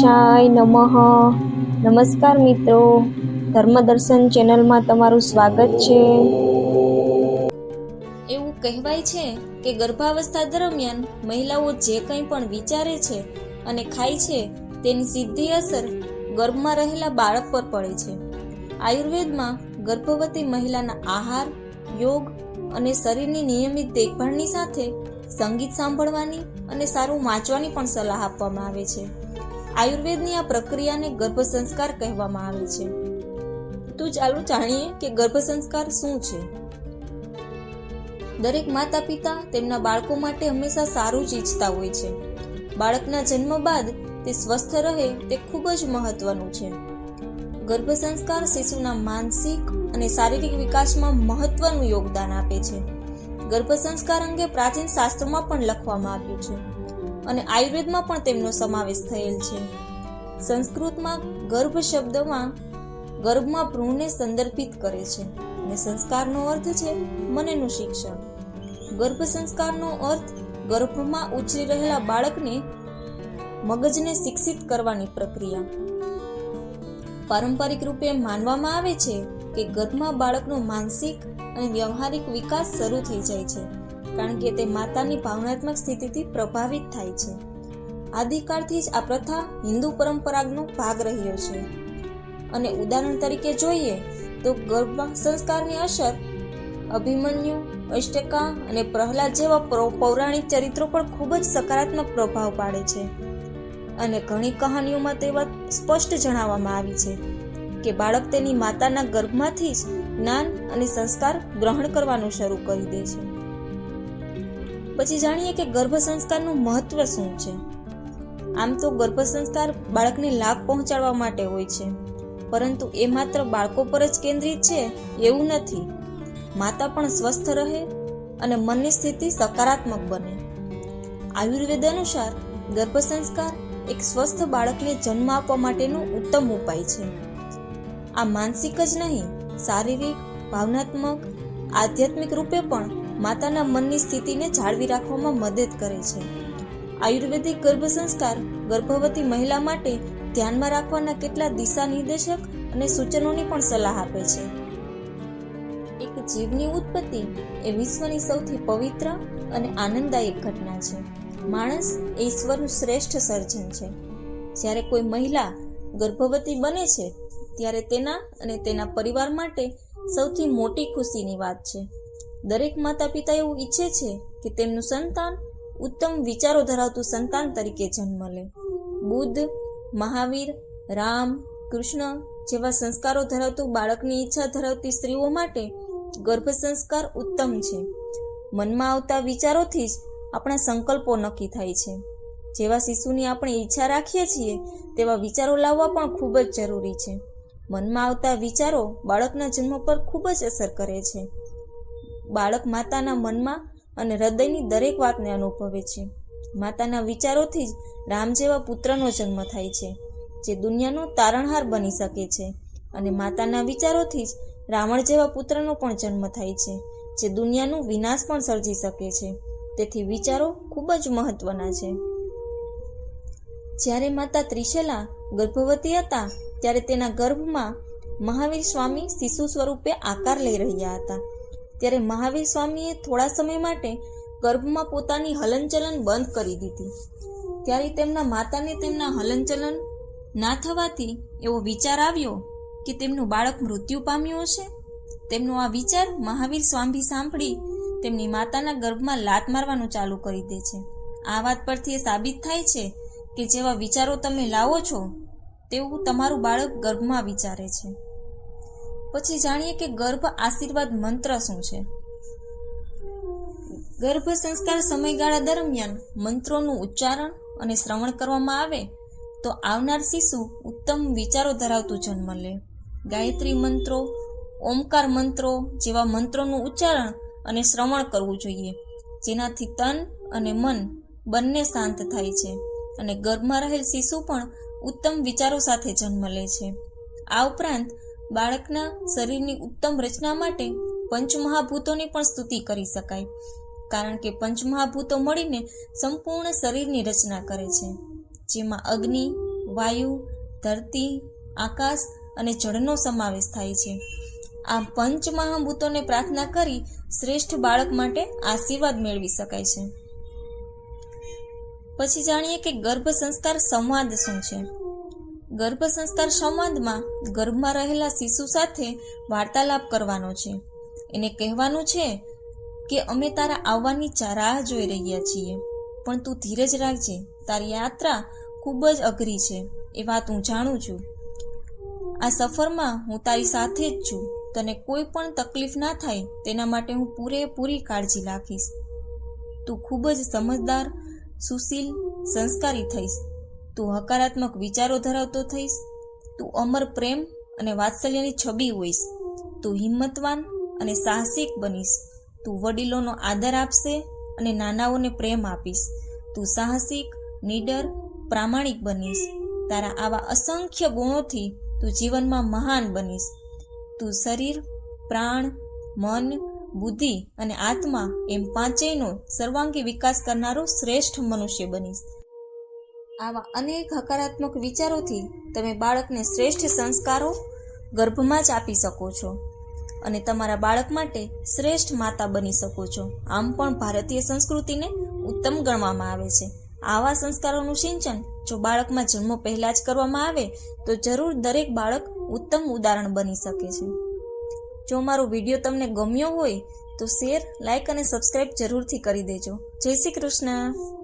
ગણેશાય નમઃ. નમસ્કાર મિત્રો. ધર્મદર્શન ચેનલમાં તમારું સ્વાગત છે. એવું કહેવાય છે કે ગર્ભાવસ્થા દરમિયાન મહિલાઓ જે કંઈ પણ વિચારે છે અને ખાય છે, તેની સીધી અસર ગર્ભમાં રહેલા બાળક પર પડે છે. આયુર્વેદમાં ગર્ભવતી મહિલાના આહાર, યોગ અને શરીરની નિયમિત દેખભાળની સાથે સંગીત સાંભળવાની અને સારું વાંચવાની પણ સલાહ આપવામાં આવે છે. આયુર્વેદની આ પ્રક્રિયાને ગર્ભ સંસ્કાર કહેવામાં આવે છે. તો ચાલો જાણીએ કે ગર્ભ સંસ્કાર શું છે. દરેક માતા પિતા તેમના બાળકો માટે હંમેશા સારું જ ઈચ્છતા હોય છે. બાળકના જન્મ બાદ તે સ્વસ્થ રહે તે ખૂબ જ મહત્વનું છે. ગર્ભ સંસ્કાર શિશુના માનસિક અને શારીરિક વિકાસમાં મહત્વનું યોગદાન આપે છે. ગર્ભ સંસ્કાર અંગે પ્રાચીન શાસ્ત્રોમાં પણ લખવામાં આવ્યું છે. અને આયુર્વેદમાં પણ તેમનો સમાવેશ થયેલ છે. સંસ્કૃતમાં ગર્ભ શબ્દમાં ગર્ભમાં ભ્રૂણને સંદર્ભિત કરે છે અને સંસ્કારનો અર્થ છે મનનું શિક્ષણ. ગર્ભ સંસ્કારનો અર્થ ગર્ભમાં ઉછરી રહેલા બાળકને મગજને શિક્ષિત કરવાની પ્રક્રિયા. પારંપરિક રૂપે માનવામાં આવે છે કે ગર્ભમાં બાળકનો માનસિક અને વ્યવહારિક વિકાસ શરૂ થઈ જાય છે. કારણ કે તે માતાની ભાવનાત્મક સ્થિતિથી પ્રભાવિત થાય છે. આદિકાળથી જ આ પ્રથા હિન્દુ પરંપરાનો ભાગ રહ્યો છે. અને ઉદાહરણ તરીકે જોઈએ તો ગર્ભ સંસ્કારની અસર, અભિમન્યુ, અષ્ટકા અને પ્રહલાદ જેવા પૌરાણિક ચરિત્રો પણ ખૂબ જ સકારાત્મક પ્રભાવ પાડે છે. અને ઘણી કહાનીઓમાં તે વાત સ્પષ્ટ જણાવવામાં આવી છે કે બાળક તેની માતાના ગર્ભમાંથી જ જ્ઞાન અને સંસ્કાર ગ્રહણ કરવાનું શરૂ કરી દે છે. પછી જાણીએ કે ગર્ભ સંસ્કારનું મહત્વ શું છે? આમ તો ગર્ભ સંસ્કાર બાળકને લાભ પહોંચાડવા માટે હોય છે, પરંતુ એ માત્ર બાળકો પર જ કેન્દ્રિત છે? એવું નથી. માતા પણ સ્વસ્થ રહે અને મનની સ્થિતિ સકારાત્મક બને. આયુર્વેદ અનુસાર ગર્ભ સંસ્કાર એક સ્વસ્થ બાળકને જન્મ આપવા માટેનો ઉત્તમ ઉપાય છે. આ માનસિક જ નહીં, શારીરિક, ભાવનાત્મક, આધ્યાત્મિક રૂપે પણ માતાના મનની સ્થિતિને જાળવી રાખવામાં મદદ કરે છે. આયુર્વેદિક ગર્ભ સંસ્કાર ગર્ભવતી મહિલા માટે ધ્યાનમાં રાખવાના કેટલા દિશા નિર્દેશક અને સૂચનોની પણ સલાહ આપે છે. એક જીવની ઉત્પત્તિ એ વિશ્વની સૌથી પવિત્ર અને આનંદદાયક ઘટના છે. માણસ એ ઈશ્વરનું શ્રેષ્ઠ સર્જન છે. જ્યારે કોઈ મહિલા ગર્ભવતી બને છે, ત્યારે તેના અને તેના પરિવાર માટે સૌથી મોટી ખુશીની વાત છે. દરેક માતા પિતા એવું ઈચ્છે છે કે તેમનું સંતાન ઉત્તમ વિચારો ધરાવતું સંતાન તરીકે જન્મ લે. બુદ્ધ, મહાવીર, રામ, કૃષ્ણ જેવા સંસ્કારો ધરાવતું બાળકની ઈચ્છા ધરાવતી સ્ત્રીઓ માટે ગર્ભ સંસ્કાર ઉત્તમ છે. મનમાં આવતા વિચારોથી જ આપણા સંકલ્પો નક્કી થાય છે. જેવા શિશુની આપણે ઈચ્છા રાખીએ છીએ, તેવા વિચારો લાવવા પણ ખૂબ જ જરૂરી છે. મનમાં આવતા વિચારો બાળકના જન્મ પર ખૂબ જ અસર કરે છે. બાળક માતાના મનમાં અને હૃદયની દરેક વાતને અનુભવે છે. માતાના વિચારોથી જ રામ જેવા પુત્રનો જન્મ થાય છે, જે દુનિયાનો તારણહાર બની શકે છે અને માતાના વિચારોથી જ રાવણ જેવા પુત્રનો પણ જન્મ થાય છે, જે દુનિયાનો વિનાશ પણ સર્જી શકે છે. તેથી વિચારો ખૂબ જ મહત્વના છે. જ્યારે માતા ત્રિશલા ગર્ભવતી હતા, ત્યારે તેના ગર્ભમાં મહાવીર સ્વામી શિશુ સ્વરૂપે આકાર લઈ રહ્યા હતા. ત્યારે મહાવીર સ્વામીએ થોડા સમય માટે ગર્ભમાં પોતાની હલનચલન બંધ કરી દીધી. ત્યારે તેમના માતાને તેમના હલનચલન ના થવાથી એવો વિચાર આવ્યો કે તેમનું બાળક મૃત્યુ પામ્યું હશે. તેમનો આ વિચાર મહાવીર સ્વામી સાંભળી તેમની માતાના ગર્ભમાં લાત મારવાનું ચાલુ કરી દે છે. આ વાત પરથી એ સાબિત થાય છે કે જેવા વિચારો તમે લાવો છો, તેવું તમારું બાળક ગર્ભમાં વિચારે છે. પછી જાણીએ કે ગર્ભ આશીર્વાદ મંત્ર શું છે? ગર્ભ સંસ્કાર સમયગાળા દરમિયાન મંત્રોનું ઉચ્ચારણ અને શ્રવણ કરવામાં આવે તો આવનાર શિશુ ઉત્તમ વિચારો ધરાવતું જન્મ લે. ગાયત્રી મંત્રો, ઓમકાર મંત્રો જેવા મંત્રોનું ઉચ્ચારણ અને શ્રવણ કરવું જોઈએ. જેનાથી તન અને મન બંને શાંત થાય છે અને ગર્ભમાં રહેલ શિશુ પણ ઉત્તમ વિચારો સાથે જન્મ લે છે. આ ઉપરાંત બાળકના શરીરની ઉત્તમ રચના માટે પંચમહાભૂતોની પણ સ્તુતિ કરી શકાય. કારણ કે પંચમહાભૂતો મળીને સંપૂર્ણ શરીરની રચના કરે છે. જેમાં અગ્નિ, વાયુ, ધરતી, આકાશ અને જળનો સમાવેશ થાય છે. આ પંચમહાભૂતોને પ્રાર્થના કરી શ્રેષ્ઠ બાળક માટે આશીર્વાદ મેળવી શકાય છે. પછી જાણીએ કે ગર્ભ સંસ્કાર સંવાદ શું છે? ગર્ભ સંસ્કાર સંવાદમાં ગર્ભમાં રહેલા શિશુ સાથે વાર્તાલાપ કરવાનો છે. એને કહેવાનું છે કે, અમે તારા આવવાની રાહ જોઈ રહ્યા છીએ, પણ તું ધીરજ રાખજે. તારી યાત્રા ખૂબ જ અઘરી છે. એ વાત હું જાણું છું. આ સફરમાં હું તારી સાથે જ છું. તને કોઈ પણ તકલીફ ના થાય, તેના માટે હું પૂરેપૂરી કાળજી રાખીશ. તું ખૂબ જ સમજદાર, સુશીલ, સંસ્કારી થઈશ. તું હકારાત્મક વિચારો ધરાવતો થઈશ, તું અમર પ્રેમ અને વાત્સલ્યની છબી હોઈશ, તું હિંમતવાન અને સાહસિક બનીશ, તું વડીલોનો આદર આપશે અને નાનાઓને પ્રેમ આપીશ, તું સાહસિક, નીડર, પ્રામાણિક બનીશ, તારા આવા અસંખ્ય ગુણોથી તું જીવનમાં મહાન બનીશ, તું શરીર, પ્રાણ, મન, બુદ્ધિ અને આત્મા એમ પાંચેયનો સર્વાંગી વિકાસ કરનારો શ્રેષ્ઠ મનુષ્ય બનીશ. આવા અનેક હકારાત્મક વિચારોથી તમે બાળકને શ્રેષ્ઠ સંસ્કારો ગર્ભમાં જ આપી શકો છો અને તમારા બાળક માટે શ્રેષ્ઠ માતા બની શકો છો. આમ પણ ભારતીય સંસ્કૃતિને ઉત્તમ ગણવામાં આવે છે. આવા સંસ્કારોનું સિંચન જો બાળકમાં જન્મ પહેલા જ કરવામાં આવે, તો જરૂર દરેક બાળક ઉત્તમ ઉદાહરણ બની શકે છે. જો મારો વીડિયો તમને ગમ્યો હોય, તો શેર લાઇક અને સબસ્ક્રાઇબ જરૂરથી કરી દેજો. જય શ્રી કૃષ્ણ.